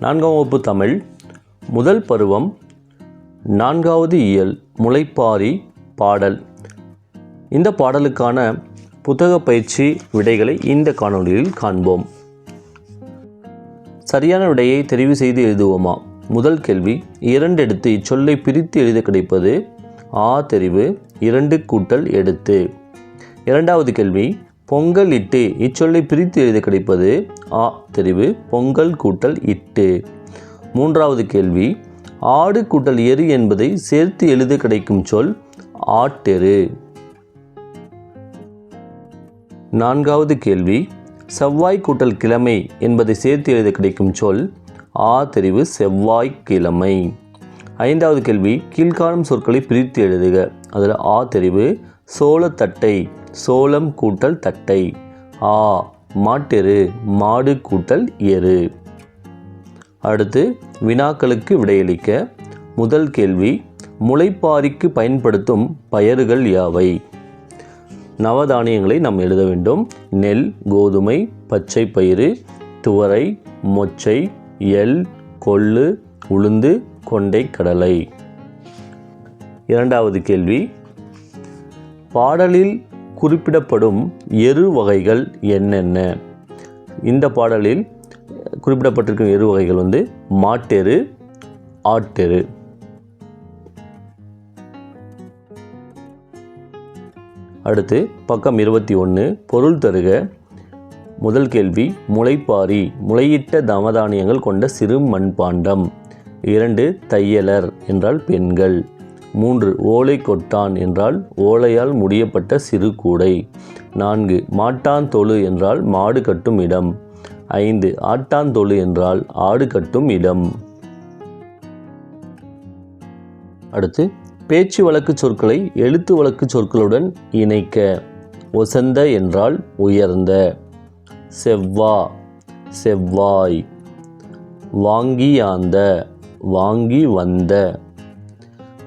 நான்காம் வகுப்பு தமிழ். முதல் பருவம் நான்காவது இயல் முளைப்பாரி பாடல். இந்த பாடலுக்கான புத்தக பயிற்சி விடைகளை இந்த காணொலியில் காண்போம். சரியான விடையை தெரிவு செய்து எழுதுவோமா? முதல் கேள்வி இரண்டு எடுத்து இச்சொல்லை பிரித்து எழுத கிடைப்பது ஆ தெரிவு இரண்டு கூட்டல் எடுத்து. இரண்டாவது கேள்வி பொங்கல் இட்டு இச்சொல்லை பிரித்து எழுத கிடைப்பது ஆ தெரிவு பொங்கல் கூட்டல் இட்டு. மூன்றாவது கேள்வி ஆடு கூட்டல் எரு என்பதை சேர்த்து எழுத கிடைக்கும் சொல் ஆட்டெரு. நான்காவது கேள்வி செவ்வாய் கூட்டல் கிழமை என்பதை சேர்த்து எழுத கிடைக்கும் சொல் ஆ தெரிவு செவ்வாய்க்கிழமை ஐந்தாவது கேள்வி கீழ்காணும் சொற்களை பிரித்து எழுதுக. அதில் ஆ தெரிவு சோளத்தட்டை. சோளம் கூட்டல் தட்டை. ஆ மாட்டெரு மாடு கூட்டல் எரு. அடுத்து வினாக்களுக்கு விடையளிக்க முதல் கேள்வி முளைப்பாரிக்கு பயன்படுத்தும் பயறுகள் யாவை? நவதானியங்களை நாம் எழுத வேண்டும். நெல் கோதுமை பச்சை பயிறு துவரை மொச்சை எள் கொள்ளு உளுந்து கொண்டை கடலை. இரண்டாவது கேள்வி பாடலில் குறிப்பிடப்படும் எரு வகைகள் என்னென்ன? இந்த பாடலில் குறிப்பிடப்பட்டிருக்கும் எரு வகைகள் வந்து மாட்டெரு ஆட்டெரு. அடுத்து பக்கம் இருபத்தி ஒன்று பொருள் தருக. முதல் கேள்வி முளைப்பாரி முளையிட்ட தமதானியங்கள் கொண்ட சிறு மண்பாண்டம். இரண்டு தையலர் என்றால் பெண்கள். மூன்று ஓலை கொட்டான் என்றால் ஓலையால் முடியப்பட்ட சிறு கூடை. நான்கு மாட்டான் தொழு என்றால் மாடு கட்டும் இடம். ஐந்து ஆட்டான் தொழு என்றால் ஆடு கட்டும் இடம். அடுத்து பேச்சு வழக்கு சொற்களை எழுத்து வழக்கு சொற்களுடன் இணைக்க. ஒசந்த என்றால் உயர்ந்த. செவ்வா செவ்வாய். வாங்கியாந்த வாங்கி வந்த.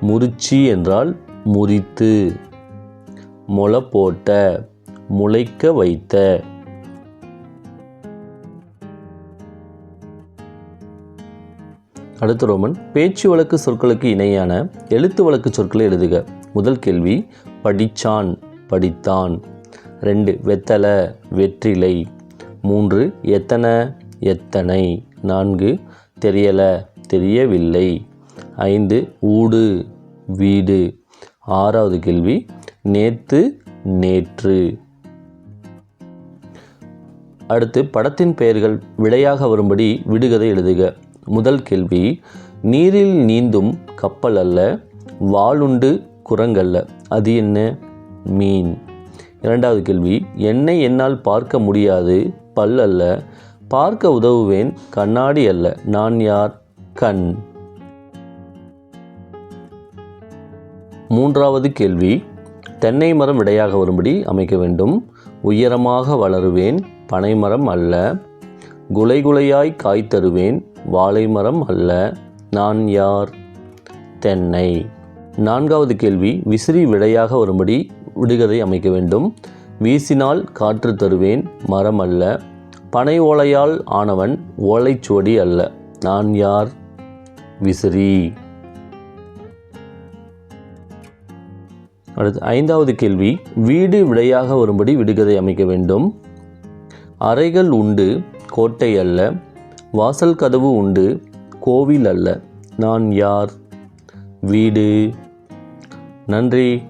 முறிச்சி என்றால் முறித்து. முளை போட்ட முளைக்க வைத்த. அடுத்த ரோமன் பேச்சு வழக்கு சொற்களுக்கு இணையான எழுத்து வழக்கு சொற்களை எழுதுக. முதல் கேள்வி படிச்சான் படித்தான். ரெண்டு வெத்தலை வெற்றிலை. மூன்று எத்தனை எத்தனை. நான்கு தெரியல தெரியவில்லை. ஐந்து ஊடு. வீடு. ஆறாவது கேள்வி நேத்து நேற்று. அடுத்து படத்தின் பெயர்கள் விடையாக வரும்படி விடுகதை எழுதுக. முதல் கேள்வி நீரில் நீந்தும் கப்பல் அல்ல வாளுண்டு குரங்கல்ல. அது என்ன? மீன். இரண்டாவது கேள்வி என்னை என்னால் பார்க்க முடியாது பல் அல்ல பார்க்க உதவுவேன் கண்ணாடி அல்ல. நான் யார்? கண். மூன்றாவது கேள்வி தென்னை மரம் விடையாக வரும்படி அமைக்க வேண்டும். உயரமாக வளருவேன் பனைமரம் அல்ல. குலை குலையாய் காய் தருவேன் வாழை மரம் அல்ல. நான் யார்? தென்னை. நான்காவது கேள்வி விசிறி விடையாக வரும்படி விடுகதை அமைக்க வேண்டும். வீசினால் காற்று தருவேன் மரம் அல்ல. பனை ஓலையால் ஆனவன் ஓலைச்சுவடி அல்ல. நான் யார்? விசிறி. அடுத்து ஐந்தாவது கேள்வி வீடு விடையாக வரும்படி விடுகதை அமைக்க வேண்டும். அறைகள் உண்டு கோட்டை அல்ல. வாசல் கதவு உண்டு கோவில் அல்ல. நான் யார்? வீடு. நன்றி.